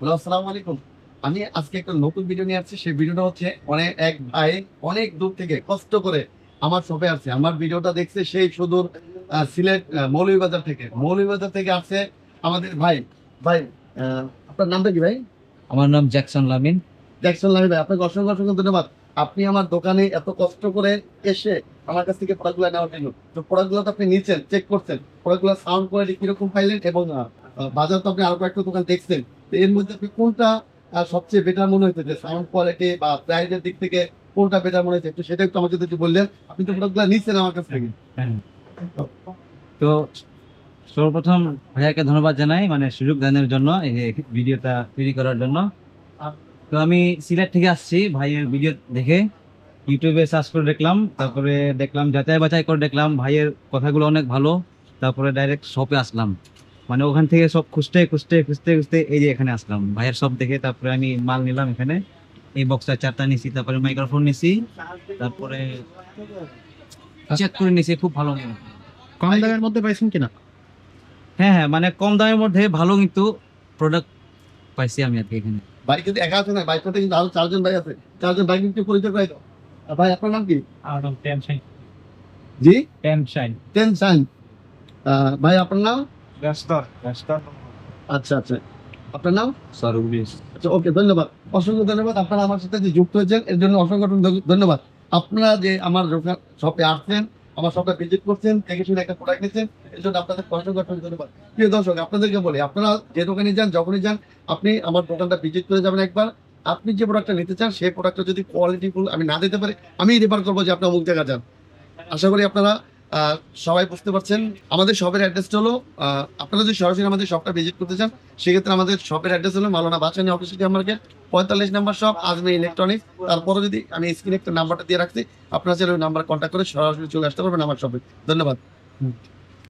Hello আসসালামু আলাইকুম। আমি আজকে একটা নতুন ভিডিও নিয়ে আসছি। সেই ভিডিওটা হচ্ছে অনেক এক ভাই অনেক দূর থেকে কষ্ট করে আমার শপে আসছে। আমার ভিডিওটা দেখছে সেই সুদূর সিলেট মৌলভীবাজার থেকে। মৌলভীবাজার থেকে আসছে আমাদের ভাই। ভাই আপনার নামটা কি ভাই? আমার নাম জ্যাকসন লামিন। জ্যাকসন লামি ভাই আপনাকে অসংখ্য অসংখ্য ধন্যবাদ। আপনি আমার দোকানে এত কষ্ট করে এসে আমার কাছ থেকে প্রোডাক্টগুলো নেওয়ার জন্য তো প্রোডাক্টগুলো তো আপনি নিচ্ছেন চেক করছেন। প্রোডাক্টগুলো সাউন্ড কোয়ালিটি কীরকম পাইলেন এবং বাজার তো আপনি আরও কয়েকটা দোকান দেখছেন। তো এর মধ্যে আপনি কোনটা সবচেয়ে বেটার মনে হয়েছে? যে সাউন্ড কোয়ালিটি বা প্রাইসের দিক থেকে কোনটা বেটার মনে হয়েছে? একটু সেটা একটু আমাকে যদি বললেন, আপনি তো প্রোডাক্টগুলো নিচ্ছেন আমার কাছ থেকে। তো সর্বপ্রথম ভাইয়াকে ধন্যবাদ জানাই মানে সুযোগ দানের জন্য, এই ভিডিওটা তৈরি করার জন্য। তো আমি সিলেট থেকে আসছি, ভাইয়ের ভিডিও দেখে। ইউটিউবে সার্চ করে দেখলাম, তারপরে দেখলাম যাচাই বাছাই করে দেখলাম, ভাইয়ের কথাগুলো অনেক ভালো। তারপরে ডাইরেক্ট শপে আসলাম। মানে ওখান থেকে সব খুঁজতে খুঁজতে খুঁজতে খুঁজতে এই যে এখানে আসলাম। ভাইয়ের সব দেখে তারপরে আমি মাল নিলাম এখানে। এই বক্সটা চারটা নিছি তারপরে মাইক্রোফোন নিছি তারপরে চেক করে নিছি খুব ভালো মনে। কম দামের মধ্যে পাইছেন কিনা? হ্যাঁ হ্যাঁ মানে কম দামের মধ্যে ভালো কিন্তু প্রোডাক্ট পাইছি আমি আর কি এখানে। বাইক কিন্তু একা আছে না বাইক সাথে কিন্তু আরও চারজন ভাই আছে। চারজন বাইক কিন্তু পরিচয় করে ভাই আপনার নাম কি? টেনশাইন। জি? টেনশাইন। টেনশন ভাই আপনার নাম? ব্যস্ত ব্যস্ত আচ্ছা আচ্ছা। আপনার নাম? সরুবিস আচ্ছা ওকে ধন্যবাদ। অসংখ্য ধন্যবাদ। আপনারা আমার সাথে যে যুক্ত হয়েছেন এর জন্য অসংখ্য ধন্যবাদ। আপনারা যে আমার দোকান শপে আসছেন আমার শপে ভিজিট করছেন দেখে শুনে একটা প্রোডাক্ট নিচ্ছেন এর জন্য আপনাদের অসংখ্য ধন্যবাদ প্রিয় দর্শক আপনাদেরকে বলি আপনারা যে দোকানে যান যখনই যান আপনি আমার দোকানটা ভিজিট করে যাবেন একবার। আপনি যে প্রোডাক্টটা নিতে চান সেই প্রোডাক্টটা যদি কোয়ালিটিফুল আমি না দিতে পারি আমি রেফার করব যে আপনি অমুক জায়গা যান। আশা করি আপনারা সবাই বুঝতে পারছেন? আমাদের শপের অ্যাড্রেসটা হলো আপনারা যদি সরাসরি আমাদের শপটা ভিজিট করতে চান, সেক্ষেত্রে আমাদের শপের অ্যাড্রেস হলো মালানা বাসানি অফিস মার্কেট পঁয়তাল্লিশ নাম্বার শপ আজমি ইলেকট্রনিক্স তারপরে যদি আমি স্ক্রিনে একটা নাম্বারটা দিয়ে রাখছি, আপনারা চাইলে ওই নাম্বার কন্ট্যাক্ট করে সরাসরি চলে আসতে পারবেন আমার শপে ধন্যবাদ।